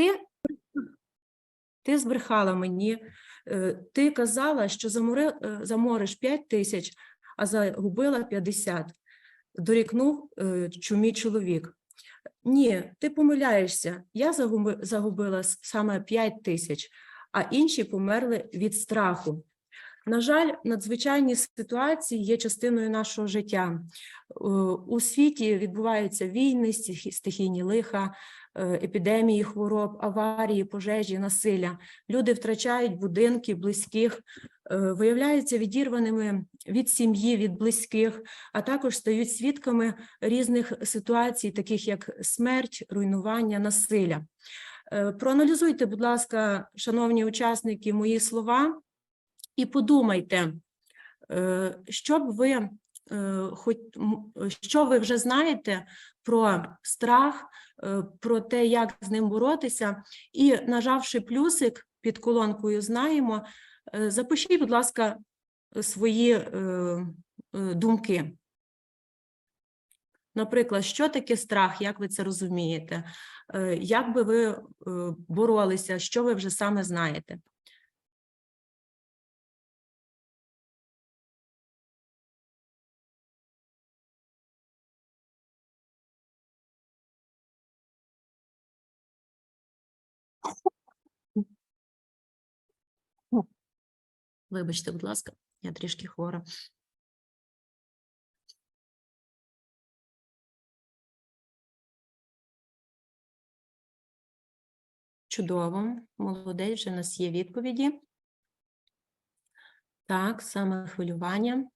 ти, ти збрехала мені, е, ти казала, що замори, е, замориш 5 тисяч, а загубила 50. Дорікнув е, чумі чоловік. Ні, ти помиляєшся. Я загубила саме 5 тисяч, а інші померли від страху. На жаль, надзвичайні ситуації є частиною нашого життя. Е, У світі відбуваються війни, стихійні лиха, е, епідемії хвороб, аварії, пожежі, насилля. Люди втрачають будинки, близьких, е, виявляються відірваними від сім'ї, від близьких, а також стають свідками різних ситуацій, таких як смерть, руйнування, насилля. Е, Проаналізуйте, будь ласка, шановні учасники, мої слова і подумайте, е, що б ви е, хоч що ви вже знаєте про страх, е, про те, як з ним боротися, і нажавши плюсик під колонкою знаємо, е, запишіть, будь ласка, свої е, е, думки. Наприклад, що таке страх, як ви це розумієте? Е, Як би ви е, боролися, що ви вже саме знаєте? Вибачте, будь ласка, я трішки хвора. Чудово, молодець, вже в нас є відповіді. Так, саме хвилювання.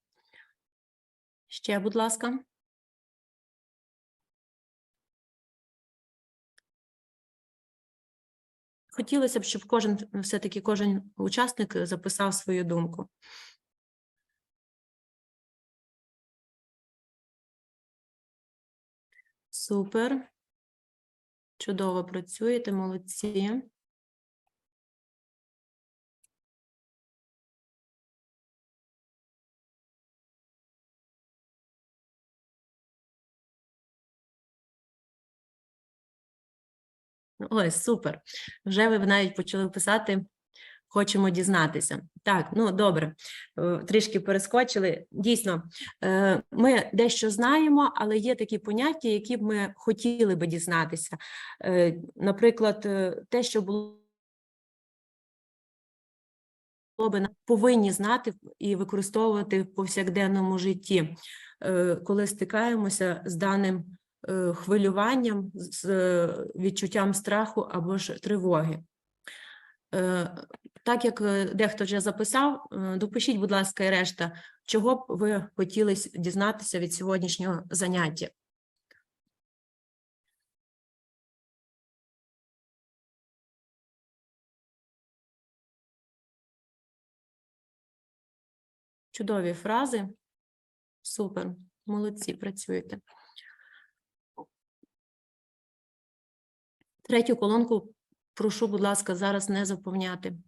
Ще, будь ласка. Хотілося б, щоб кожен, все-таки кожен учасник записав свою думку. Супер. Чудово працюєте, молодці. Ой, супер. Вже ви навіть почали писати. Хочемо дізнатися. Так, ну добре, Е, трішки перескочили. Дійсно, е, ми дещо знаємо, але є такі поняття, які б ми хотіли би дізнатися. Е, Наприклад, те, що було би повинні знати і використовувати в повсякденному житті, коли стикаємося з даним хвилюванням, з е, відчуттям страху або ж тривоги. Е, Так як е, дехто вже записав, е, допишіть, будь ласка, і решта, чого б ви хотіли дізнатися від сьогоднішнього заняття. Чудові фрази. Супер, молодці, працюєте. Третю колонку прошу, будь ласка, зараз не заповняти.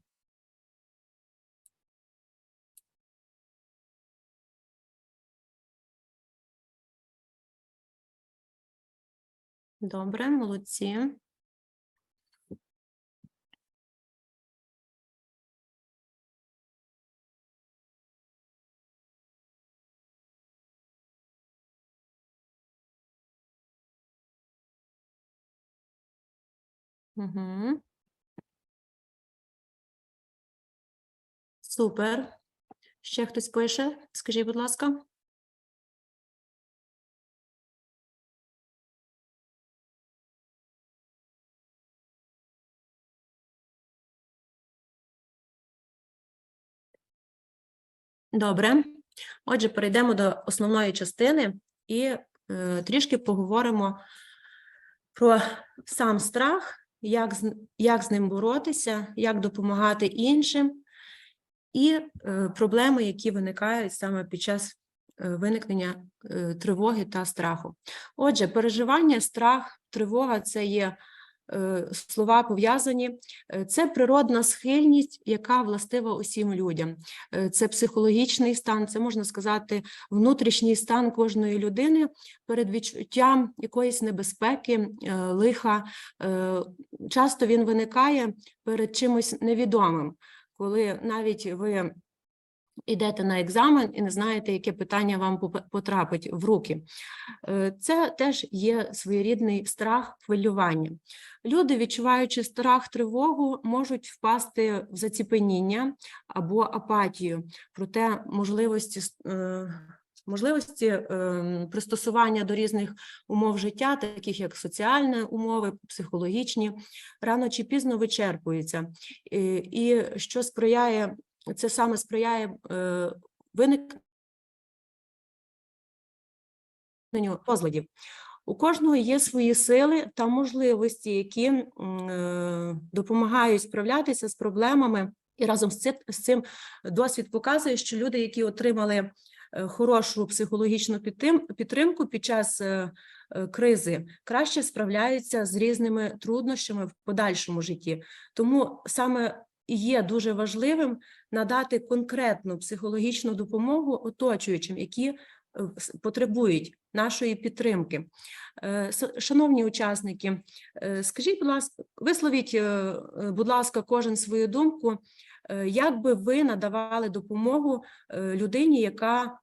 Добре, молодці. Угу. Супер. Ще хтось пише? Скажіть, будь ласка. Добре. Отже, перейдемо до основної частини і е, трішки поговоримо про сам страх, як з, як з ним боротися, як допомагати іншим, і е, проблеми, які виникають саме під час е, виникнення е, тривоги та страху. Отже, переживання, страх, тривога це є слова пов'язані. Е, Це природна схильність, яка властива усім людям. Е, Це психологічний стан, це можна сказати, внутрішній стан кожної людини перед відчуттям якоїсь небезпеки, е, лиха. Е, Часто він виникає перед чимось невідомим, коли навіть ви йдете на екзамен і не знаєте, яке питання вам потрапить в руки. Е, Це теж є своєрідний страх, хвилювання. Люди, відчуваючи страх, тривогу, можуть впасти в заціпеніння або апатію. Проте можливості е, можливості е, пристосування до різних умов життя, таких як соціальні умови, психологічні, рано чи пізно вичерпуються. І, і що сприяє, це саме сприяє е, виникненню розладів. У кожного є свої сили та можливості, які е, допомагають справлятися з проблемами. І разом з цим, досвід показує, що люди, які отримали е, хорошу психологічну підтримку під час кризи, краще справляються з різними труднощами в подальшому житті. Тому саме є дуже важливим надати конкретну психологічну допомогу оточуючим, які е, потребують нашої підтримки. Е, Шановні учасники, е, скажіть, будь ласка, висловіть, будь ласка, кожен свою думку, як би ви надавали допомогу людині, яка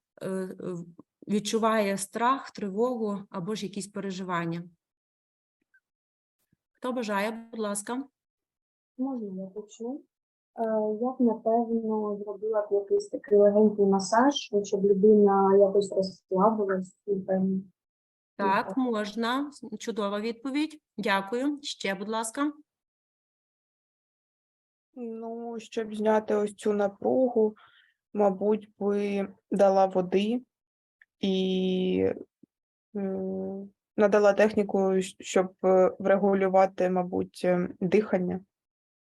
відчуває страх, тривогу або ж якісь переживання? Хто бажає, будь ласка? Можна я почну? Е, Я б, напевно, зробила б якийсь такий легенький масаж, щоб людина якось розслабилась, напевно. Так, можна. Чудова відповідь. Дякую. Ще, будь ласка. Ну, щоб зняти ось цю напругу, мабуть, би дала води і м, надала техніку, щоб е, врегулювати, мабуть, е, дихання.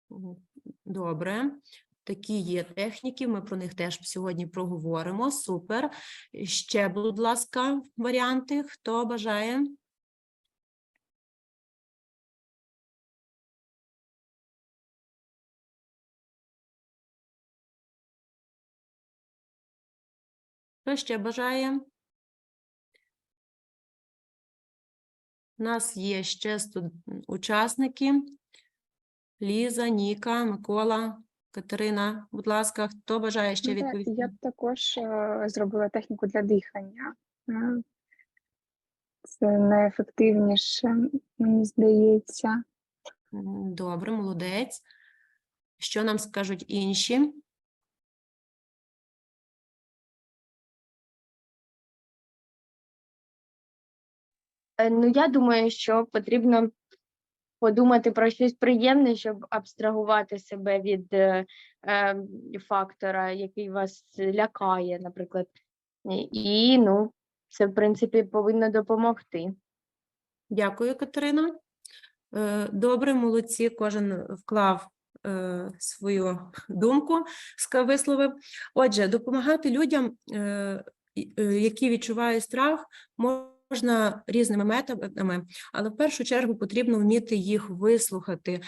Мгм. Добре. Такі є техніки, ми про них теж сьогодні проговоримо. Супер. Ще, будь ласка, варіанти. Хто бажає? Хто ще бажає? У нас є ще студ... учасники. Ліза, Ніка, Микола, Катерина. Будь ласка, хто бажає ще Ну, відповісти? Я б також е, зробила техніку для дихання. Це найефективніше, мені здається. Добре, молодець. Що нам скажуть інші? Е, Ну, я думаю, що потрібно подумати про щось приємне, щоб абстрагувати себе від е, е, фактора, який вас лякає, наприклад. І, ну, це, в принципі, повинно допомогти. Дякую, Катерина. Е, Добре, молодці, кожен вклав е, свою думку, висловив. Отже, допомагати людям, які відчувають страх, можна різними методами, але в першу чергу потрібно вміти їх вислухати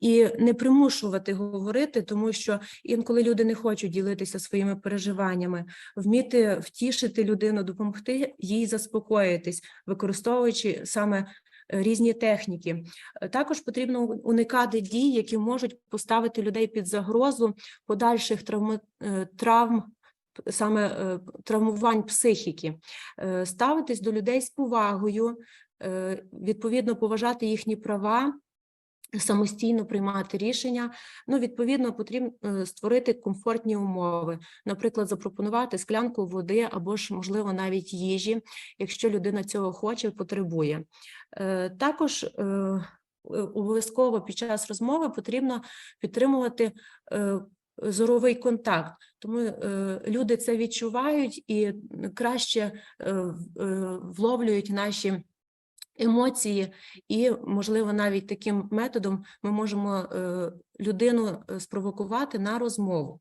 і не примушувати говорити, тому що інколи люди не хочуть ділитися своїми переживаннями, вміти втішити людину, допомогти їй заспокоїтись, використовуючи саме е, різні техніки. Е, Також потрібно уникати дій, які можуть поставити людей під загрозу подальших е, травм, п- саме е, травмувань психіки, Е, ставитись до людей з повагою, е, відповідно поважати їхні права. Самостійно приймати рішення. Ну, відповідно, потрібно створити комфортні умови, наприклад, запропонувати склянку води або ж, можливо, навіть їжі, якщо людина цього хоче, потребує. Також обов'язково під час розмови потрібно підтримувати зоровий контакт, тому е, люди це відчувають і краще е, е, вловлюють наші емоції, і, можливо, навіть таким методом ми можемо е, людину е, спровокувати на розмову.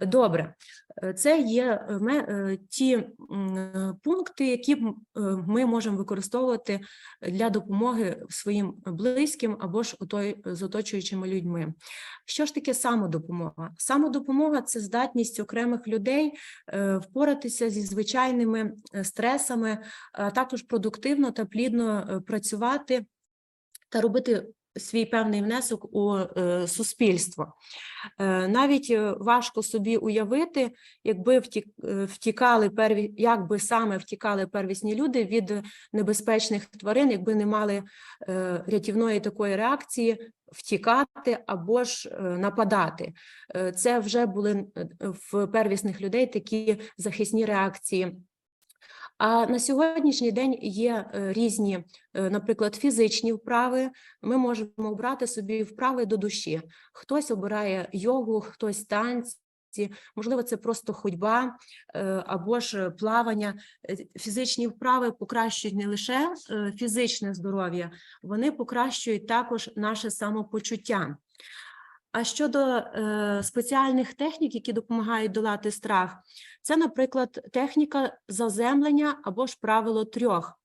Добре, Е, це є е, е, ті пункти, які ми можемо використовувати для допомоги своїм близьким або ж з оточуючими людьми. Що ж таке самодопомога? Самодопомога це здатність окремих людей впоратися зі звичайними стресами, а також продуктивно та плідно працювати та робити свій певний внесок у е, суспільство. Е, Навіть е, важко собі уявити, якби втік, втікали перві, як би саме втікали первісні люди від небезпечних тварин, якби не мали рятівної такої реакції втікати або ж нападати. Це вже були в первісних людей такі захисні реакції. А на сьогоднішній день є е, різні, е, наприклад, фізичні вправи. Ми можемо обрати собі вправи до душі. Хтось обирає йогу, хтось танці. Можливо, це просто ходьба е, або ж плавання. Фізичні вправи покращують не лише фізичне здоров'я, вони покращують також наше самопочуття. А щодо е, спеціальних технік, які допомагають долати страх, це, наприклад, техніка заземлення або ж правило трьох.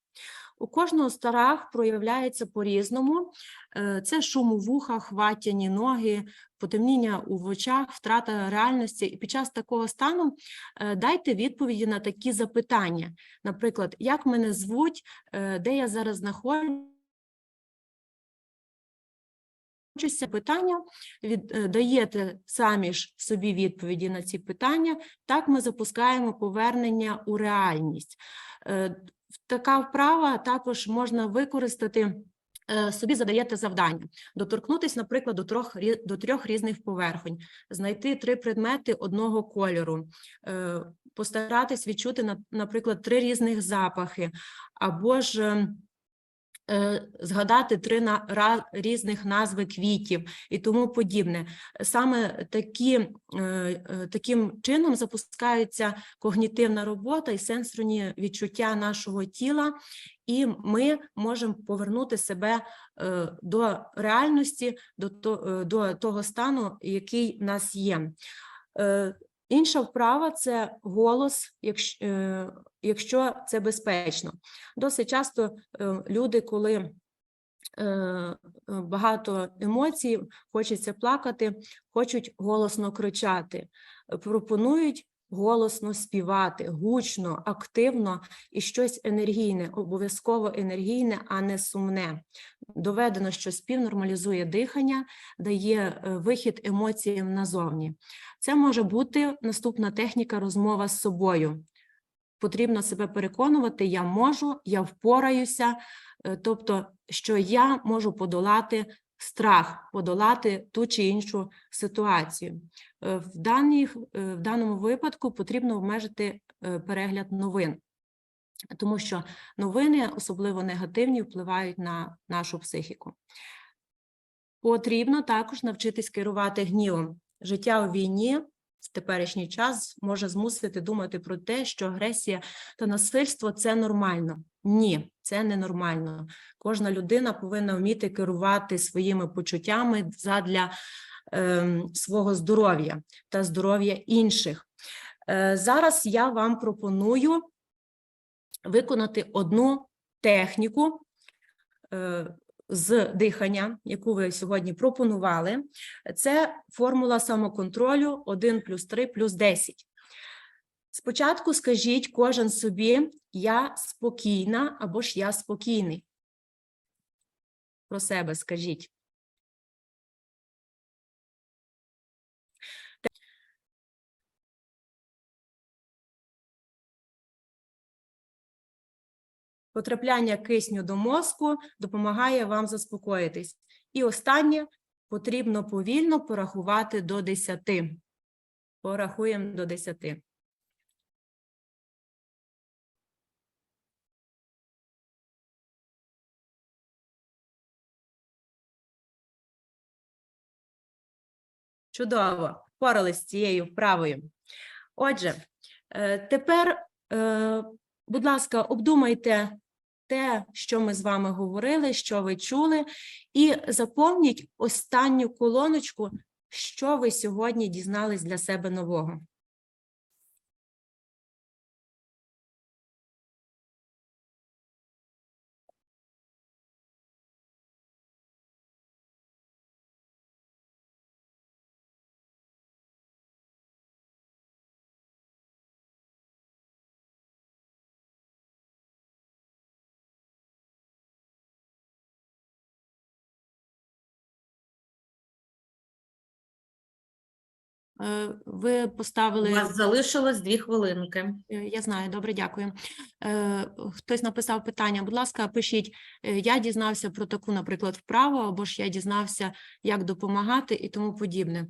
У кожного страх проявляється по-різному. Е, Це шум у вухах, ватяні ноги, потемніння у очах, втрата реальності. І під час такого стану е, дайте відповіді на такі запитання. Наприклад, як мене звуть, е, де я зараз знаходжуся, питання, від, е, самі ж собі відповіді на ці питання, так ми запускаємо повернення у реальність. Е, Така вправа також можна використати. е, Собі задаєте завдання доторкнутися, наприклад, до трьох до трьох різних поверхонь, знайти три предмети одного кольору, постаратись відчути, наприклад, три різних запахи, або ж ем, згадати три різних назви квітів і тому подібне. Саме такі, е, е, таким чином запускається когнітивна робота і сенсорні відчуття нашого тіла, і ми можемо повернути себе е, до реальності, е, до того стану, який в нас є. Інша вправа це голос, якщо, е, якщо це безпечно. Досить часто е, люди, коли е, багато емоцій, хочеться плакати, хочуть голосно кричати, пропонують голосно співати, гучно, активно і щось енергійне, обов'язково енергійне, а не сумне. Доведено, що спів нормалізує дихання, дає е, вихід емоціям назовні. Це може бути наступна техніка розмова з собою. Потрібно себе переконувати, я можу, я впораюся, е, тобто, що я можу подолати страх, подолати ту чи іншу ситуацію. Е, В, даних, е, в даному випадку потрібно обмежити е, перегляд новин, тому що новини, особливо негативні, впливають на нашу психіку. Потрібно також навчитись керувати гнівом. Життя у війні в теперішній час може змусити думати про те, що агресія та насильство це нормально. Ні, це не нормально. Кожна людина повинна вміти керувати своїми почуттями задля ем, свого здоров'я та здоров'я інших. Е, зараз я вам пропоную виконати одну техніку е, з дихання, яку ви сьогодні пропонували. Це формула самоконтролю 1 плюс 3 плюс 10. Спочатку скажіть кожен собі я спокійна або ж я спокійний. Про себе скажіть. Потрапляння кисню до мозку допомагає вам заспокоїтись. І останнє потрібно повільно порахувати до 10. Порахуємо до 10. Чудово, впорались з цією вправою. Отже, е, тепер, е, будь ласка, обдумайте те, що ми з вами говорили, що ви чули, і заповніть останню колоночку Що ви сьогодні дізнались для себе нового? Е, поставили У вас залишилось дві хвилинки. Е, Я знаю, добре, дякую. Е, Хтось написав питання. Будь ласка, пишіть. Я дізнався про таку, наприклад, вправу, або ж я дізнався, як допомагати і тому подібне.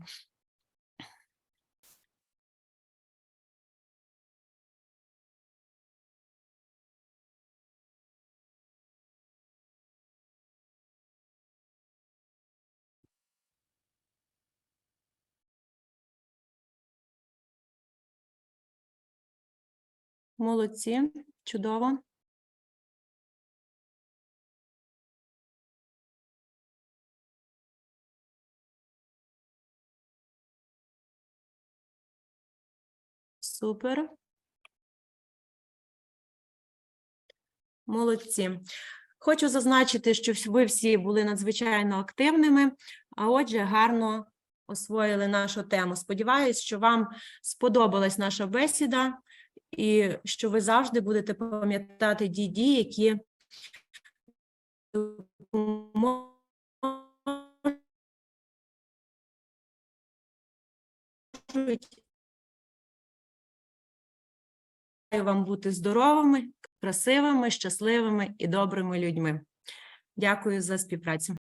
Молодці, чудово. Супер. Молодці. Хочу зазначити, що ви всі були надзвичайно активними, а отже, гарно освоїли нашу тему. Сподіваюсь, що вам сподобалась наша бесіда і що ви завжди будете пам'ятати ті дії, які допоможуть вам бути здоровими, красивими, щасливими і добрими людьми. Дякую за співпрацю.